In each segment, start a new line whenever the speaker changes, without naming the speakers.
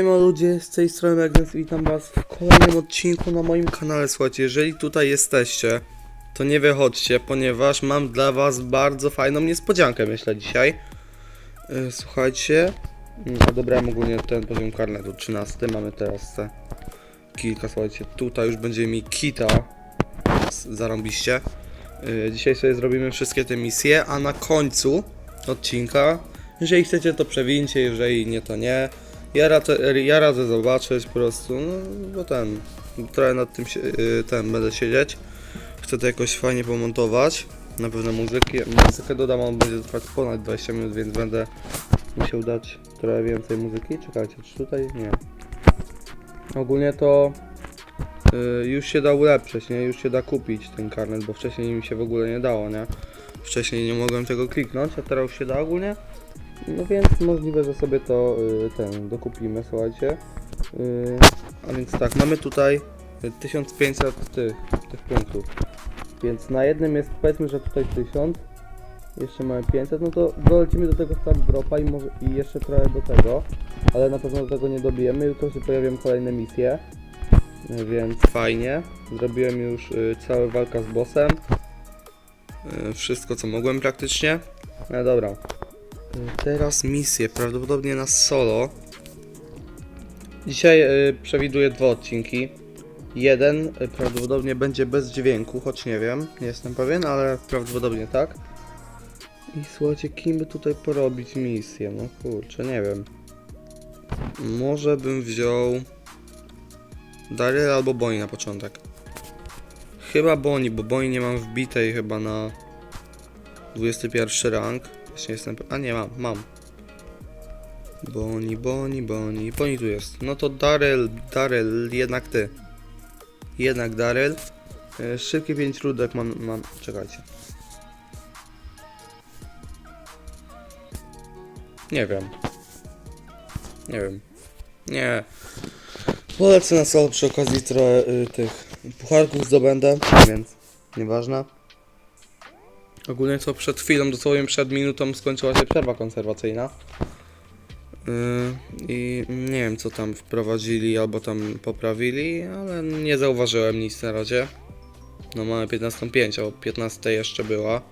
Siema ludzie, z tej strony Agnes, witam was w kolejnym odcinku na moim kanale. Słuchajcie, jeżeli tutaj jesteście, to nie wychodźcie, ponieważ mam dla was bardzo fajną niespodziankę, myślę, dzisiaj. Yy, Słuchajcie, mm, odebrałem ogólnie ten poziom karnetu, 13, mamy teraz te kilka, słuchajcie, tutaj już będzie mi kita, zarąbiście. Yy, Dzisiaj sobie zrobimy wszystkie te misje, a na końcu odcinka, jeżeli chcecie to przewincie, jeżeli nie to nie. Ja radzę, ja radzę zobaczyć po prostu, no bo ten, trochę nad tym y, ten będę siedzieć. Chcę to jakoś fajnie pomontować. Na pewno muzyki, muzykę dodam, on będzie trwać ponad 20 minut, więc będę musiał dać trochę więcej muzyki. Czekajcie, czy tutaj? Nie. Ogólnie to y, już się da ulepszyć, nie? Już się da kupić ten karnet, bo wcześniej mi się w ogóle nie dało, nie? Wcześniej nie mogłem tego kliknąć, a teraz już się da ogólnie. No więc możliwe, że sobie to y, ten dokupimy, słuchajcie. Y, a więc tak, mamy tutaj y, 1500 tych, tych punktów. Więc na jednym jest powiedzmy, że tutaj 1000. Jeszcze mamy 500, no to dolecimy do tego start dropa i, może, i jeszcze trochę do tego. Ale na pewno do tego nie dobijemy. Jutro się pojawią kolejne misje. Y, Więc fajnie. Zrobiłem już y, całą walkę z bossem. Y, Wszystko co mogłem praktycznie. No dobra. Teraz misję, prawdopodobnie na solo. Dzisiaj y, przewiduję dwa odcinki. Jeden y, prawdopodobnie będzie bez dźwięku, choć nie wiem, nie jestem pewien, ale prawdopodobnie tak. I słuchajcie, kim by tutaj porobić misję? No kurczę, nie wiem. Może bym wziął Daryl albo Boni na początek. Chyba Boni, bo Boni nie mam wbitej chyba na 21 rank. Jeszcze jestem. A nie mam, mam. Boni, Boni, Boni. Boni tu jest. No to Daryl, Daryl, jednak ty. Jednak Daryl. E, Szybkie 5 rudek mam, mam. Czekajcie. Nie wiem. Nie wiem. Nie. Polecę na solo przy okazji trochę y, tych pucharków zdobędę, więc nieważne. Ogólnie co przed chwilą, dosłownie przed minutą skończyła się przerwa konserwacyjna. Yy, I nie wiem co tam wprowadzili albo tam poprawili, ale nie zauważyłem nic na razie. No mamy 15.05, a o 15 jeszcze była.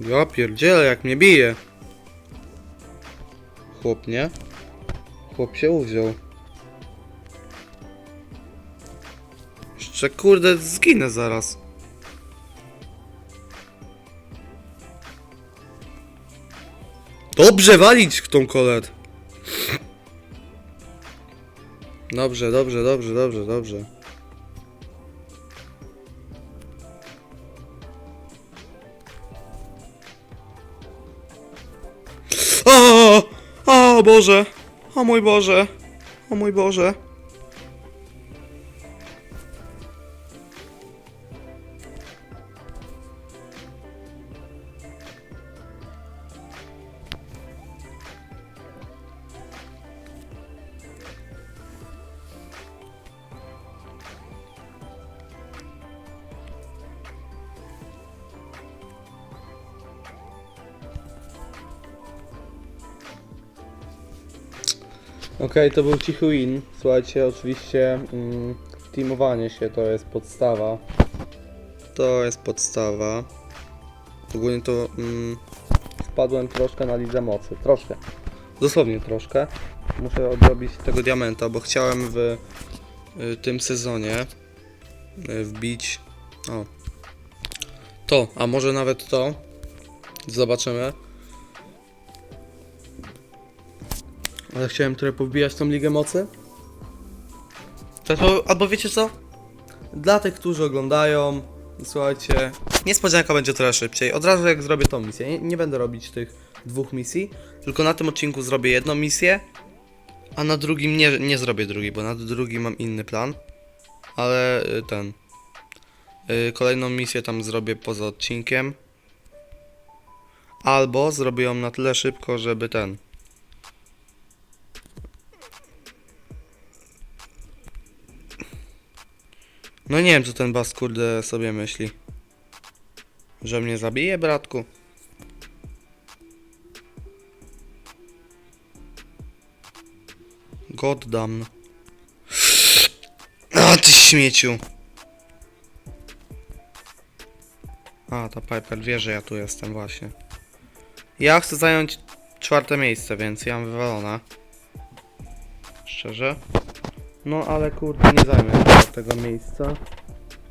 Ja pierdzielę jak mnie bije. Chłop, nie? Chłop się uwziął. Jeszcze kurde zginę zaraz. Dobrze walić w tą kolet. Dobrze, dobrze, dobrze, dobrze, dobrze. O, o Boże, o mój Boże, o mój Boże. Okej, to był cichy win. Słuchajcie, oczywiście mm, teamowanie się to jest podstawa. To jest podstawa. Ogólnie to mm, wpadłem troszkę na lidze mocy. Troszkę. Dosłownie troszkę. Muszę odrobić tego diamenta, bo chciałem w y, tym sezonie y, wbić. O. To, a może nawet to. Zobaczymy. Ale chciałem trochę pobijać tą Ligę Mocy. To, albo wiecie co? Dla tych, którzy oglądają, słuchajcie, niespodzianka będzie trochę szybciej. Od razu jak zrobię tą misję, nie, nie będę robić tych dwóch misji, tylko na tym odcinku zrobię jedną misję, a na drugim nie, nie zrobię drugiej, bo na drugim mam inny plan. Ale y, ten. y, Kolejną misję tam zrobię poza odcinkiem. Albo zrobię ją na tyle szybko, żeby ten. No nie wiem, co ten bas kurde sobie myśli. Że mnie zabije, bratku? Goddam. A ty śmieciu. A, ta Piper wie, że ja tu jestem właśnie. Ja chcę zająć czwarte miejsce, więc ja mam wywalone. Szczerze. No ale kurde nie zajmę czwartego miejsca.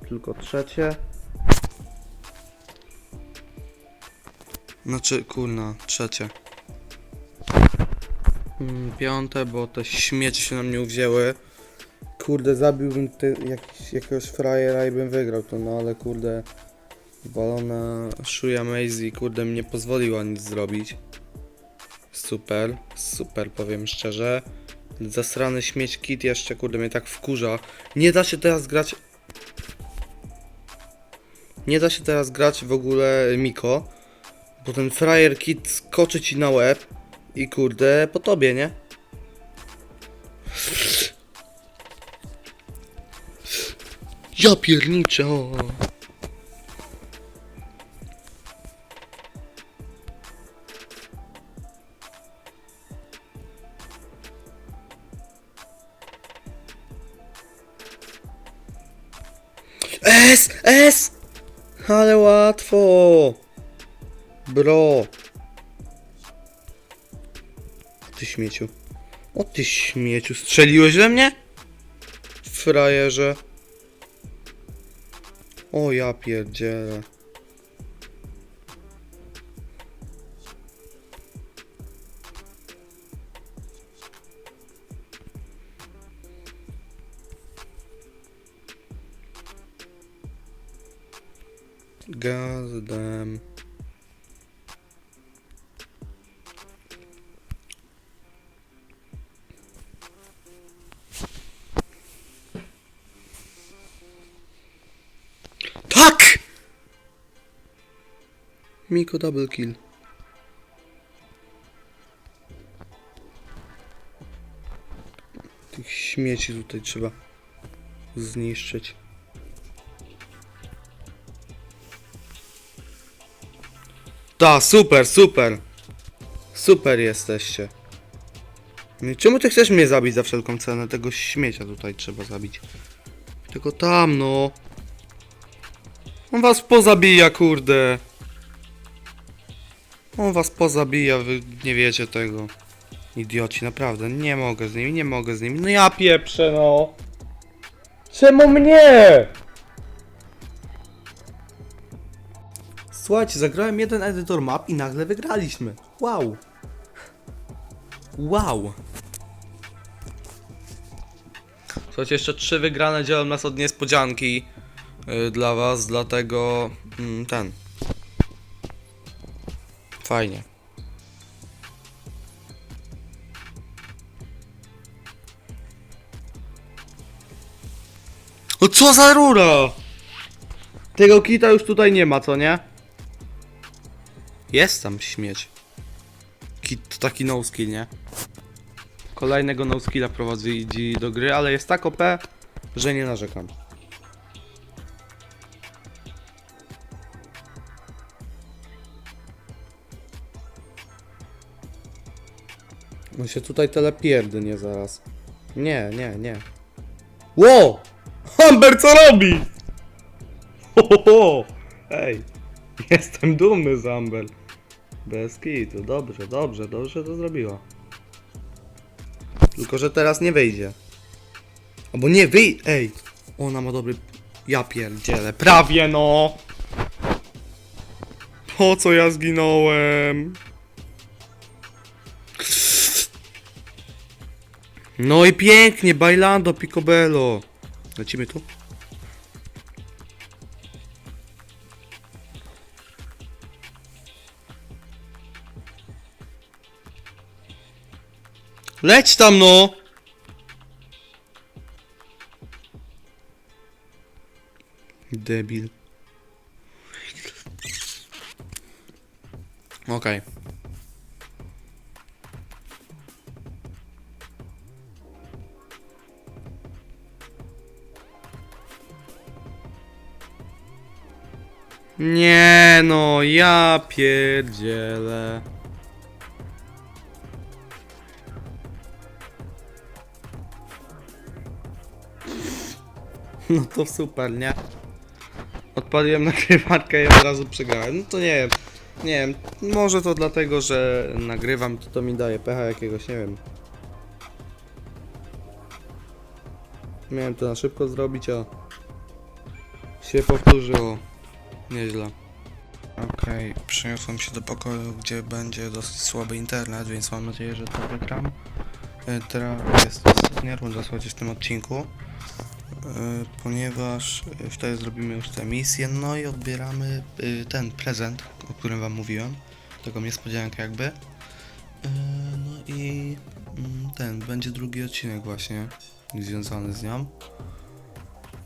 Tylko trzecie. Znaczy, kurna, trzecie. Mm, piąte, bo te śmieci się na mnie uwzięły. Kurde, zabiłbym te, jakiś, jakiegoś frajera i bym wygrał to, no ale kurde... Walona Shuya Maisie, kurde, mi nie pozwoliła nic zrobić. Super, super, powiem szczerze. Zasrany śmieć kit jeszcze, kurde, mnie tak wkurza. Nie da się teraz grać... Nie da się teraz grać w ogóle Miko, bo ten frajer kit skoczy ci na łeb i kurde, po tobie, nie? Ja pierniczę, Ale łatwo! Bro! Ty śmieciu. O ty śmieciu, strzeliłeś we mnie? Frajerze. O ja pierdzielę. Miko double kill. Tych śmieci tutaj trzeba zniszczyć. Ta, super, super. Super jesteście. No czemu ty chcesz mnie zabić za wszelką cenę? Tego śmiecia tutaj trzeba zabić. Tylko tam, no. On was pozabija, kurde. On was pozabija, wy nie wiecie tego. Idioci, naprawdę, nie mogę z nimi, nie mogę z nimi. No ja pieprzę, no. Czemu mnie? Słuchajcie, zagrałem jeden edytor map i nagle wygraliśmy. Wow. Wow. Słuchajcie, jeszcze trzy wygrane dzielą nas od niespodzianki yy, dla was, dlatego mm, ten. Fajnie. O co za rura? Tego kita już tutaj nie ma, co nie? Jest tam śmieć. Kit to taki no skill, nie? Kolejnego no skilla prowadzi do gry, ale jest tak OP, że nie narzekam. On się tutaj telepierdy, nie zaraz. Nie, nie, nie. Ło! Amber co robi? Ho, ho, ho. Ej, jestem dumny z Amber. Bez kitu, dobrze, dobrze, dobrze to zrobiła. Tylko, że teraz nie wyjdzie. Albo nie wyj... Ej, ona ma dobry... Ja pierdzielę, prawie no! Po co ja zginąłem? No i pięknie, bailando, picobello. Lecimy tu? Leć tam no! Debil. Okej. Nie no, ja pierdzielę. No to super, nie? Odpaliłem nagrywarkę i od razu przegrałem. No to nie wiem. Nie wiem, może to dlatego, że nagrywam, to to mi daje pecha jakiegoś, nie wiem. Miałem to na szybko zrobić, a się powtórzyło. Nieźle. Okej, przeniosłem się do pokoju, gdzie będzie dosyć słaby internet, więc mam nadzieję, że to wygram. E, Teraz jest ostatnia runda, w tym odcinku. E, Ponieważ e, wtedy zrobimy już tę misję, no i odbieramy ten prezent, o którym wam mówiłem. Taką niespodziankę jakby. No i mm, ten, będzie drugi odcinek właśnie, związany z nią.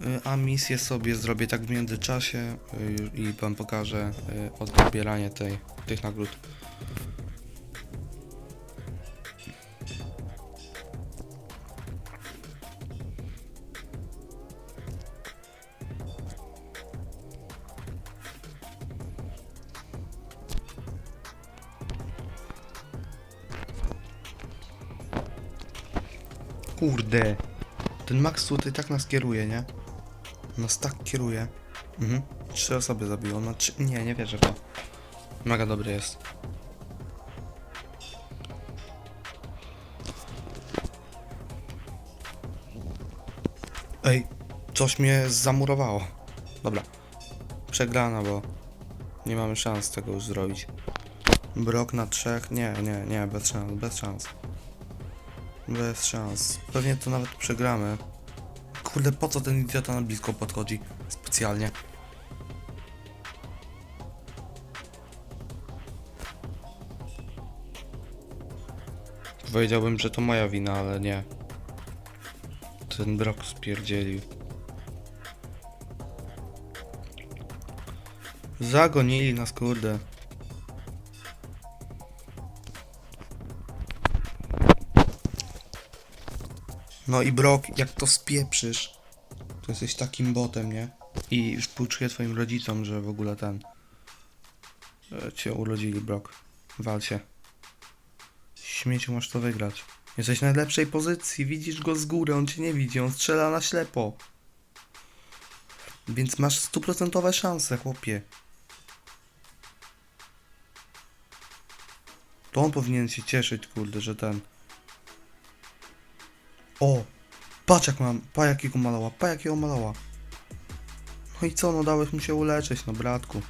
Y, A misję sobie zrobię tak w międzyczasie y, i wam pokażę y, odbieranie tej, tych nagród. Kurde, ten Max tutaj tak nas kieruje, nie? Nas tak kieruje. Mhm. Trzy osoby zabiło. No trzy... Nie, nie wierzę to. Mega dobry jest. Ej, coś mnie zamurowało. Dobra. Przegrana, bo nie mamy szans tego już zrobić. Brok na trzech? Nie, nie, nie, bez szans, bez szans. Bez szans. Pewnie to nawet przegramy. Kurde, po co ten idiota na blisko podchodzi? Specjalnie. Powiedziałbym, że to moja wina, ale nie. Ten brok spierdzielił. Zagonili nas, kurde. No i Brok, jak to spieprzysz, to jesteś takim botem, nie? I współczuję twoim rodzicom, że w ogóle ten... e, Cię urodzili, Brok. Wal się. Śmieciu, masz to wygrać. Jesteś w najlepszej pozycji, widzisz go z góry, on cię nie widzi, on strzela na ślepo. Więc masz stuprocentowe szanse, chłopie. To on powinien się cieszyć, kurde, że ten... O! Patrz jak mam, pa jakiego malała, pa jakiego malała. No i co, no dałeś mu się uleczyć, no bratku.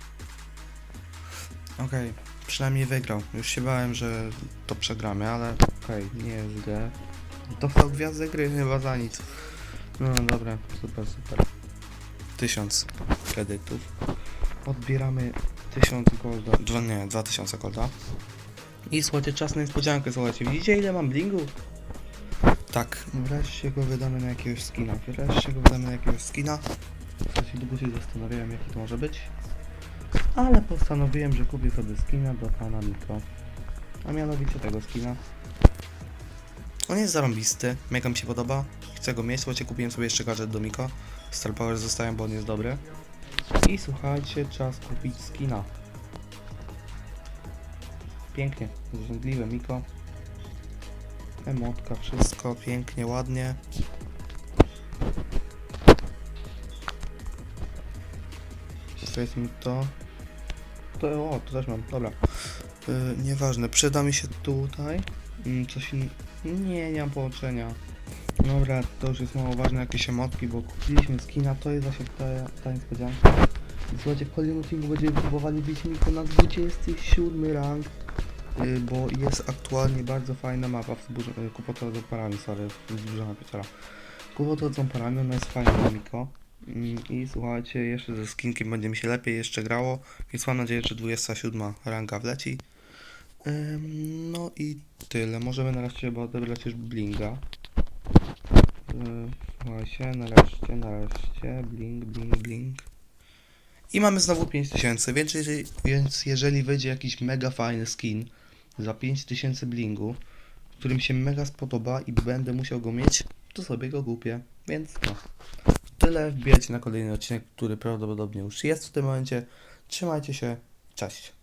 Okej, przynajmniej wygrał. Już się bałem, że to przegramy, ale okej, nie jest źle. Dostał gwiazdę gry chyba za nic. No dobra, super, super. Tysiąc kredytów. Odbieramy tysiąc golda, dwa, nie, dwa tysiące golda. I słuchajcie, czas na niespodziankę, słuchajcie, widzicie ile mam blingu? Tak, wreszcie go wydamy na jakiegoś skina. Wreszcie go wydamy na jakiegoś skina. Właśnie długo się zastanawiałem, jaki to może być. Ale postanowiłem, że kupię sobie skina do pana Miko. A mianowicie tego skina. On jest zarąbisty, mega mi się podoba. Chcę go mieć, słuchajcie, kupiłem sobie jeszcze gadżet do Miko. Star Power zostałem, bo on jest dobry. I słuchajcie, czas kupić skina. Pięknie, zrzędliwe Miko. Emotka, wszystko pięknie, ładnie. Jest mi to. To, o, to też mam, dobra. Yy, nieważne, przyda mi się tutaj. Mm, coś in... Nie, nie mam połączenia. Dobra, to już jest mało ważne, jakieś emotki, bo kupiliśmy skina, to jest właśnie ta, ta niespodzianka. I Słuchajcie, w kolejnym odcinku będziemy próbowali bić Miko na 27 rank. Y, bo jest aktualnie bardzo fajna mapa y, Kłopota z parami, sorry, wzburzona Piotra. Kłopota z parami, ona jest fajna na Miko. Mm, I słuchajcie, jeszcze ze skinkiem będzie mi się lepiej jeszcze grało, więc mam nadzieję, że 27 ranga wleci. No i tyle. Możemy nareszcie chyba odebrać już blinga. Yy, Słuchajcie, nareszcie, nareszcie, blink, blink, blink. I mamy znowu 5000, więc jeżeli, więc jeżeli wyjdzie jakiś mega fajny skin za 5000 blingu, który mi się mega spodoba i będę musiał go mieć, to sobie go kupię. Więc no. Tyle, wbijajcie na kolejny odcinek, który prawdopodobnie już jest w tym momencie. Trzymajcie się, cześć.